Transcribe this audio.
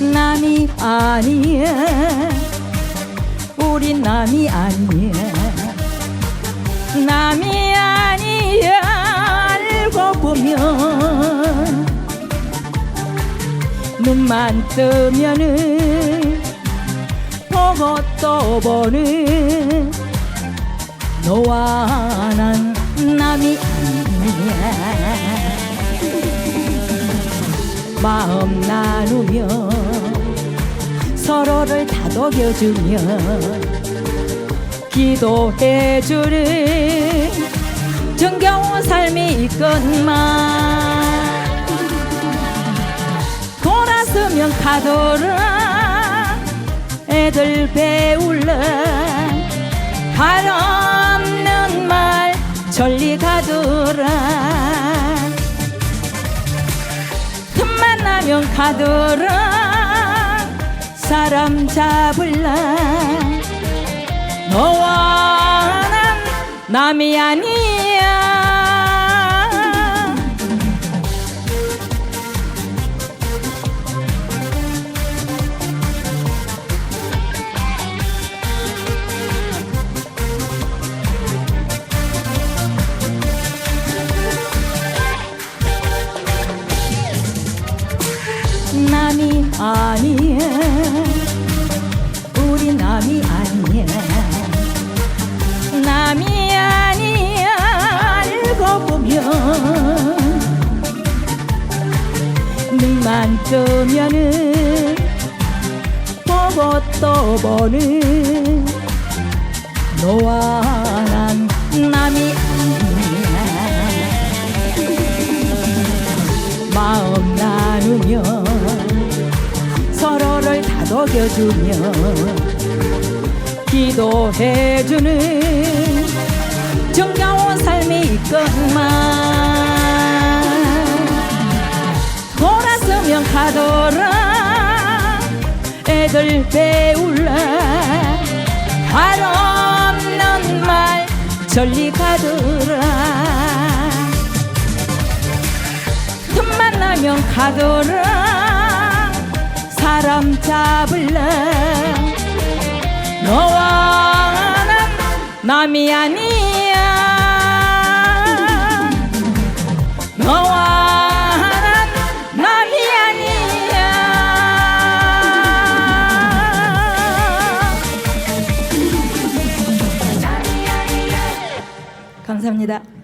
남이 아니야 우린 남이 아니야 남이 아니야 알고 보면 눈만 뜨면은 보고 또 보는 너와 난 남이 아니야 마음 나누며 서로를 다독여주며 기도해주는 정겨운 삶이 있건만. 돌아서면 가더라 애들 배울라. 발 없는 말 전리 가더라 나면 가더라. 사람 잡을라. 너와 난 남이 아니 아니야 우리 남이 아니야 남이 아니야. 알고 보면 눈만 뜨면은 보고 또 보는 너와 난 남이 다독여주며 기도해주는 정겨운 삶이 있건만. 돌아서면 가더라. 애들 배울라. 발 없는 말 전리 가더라. 틈만 나면 가더라. 사람 잡을 남이 아니야 너와 난 남이 아니야 감사합니다.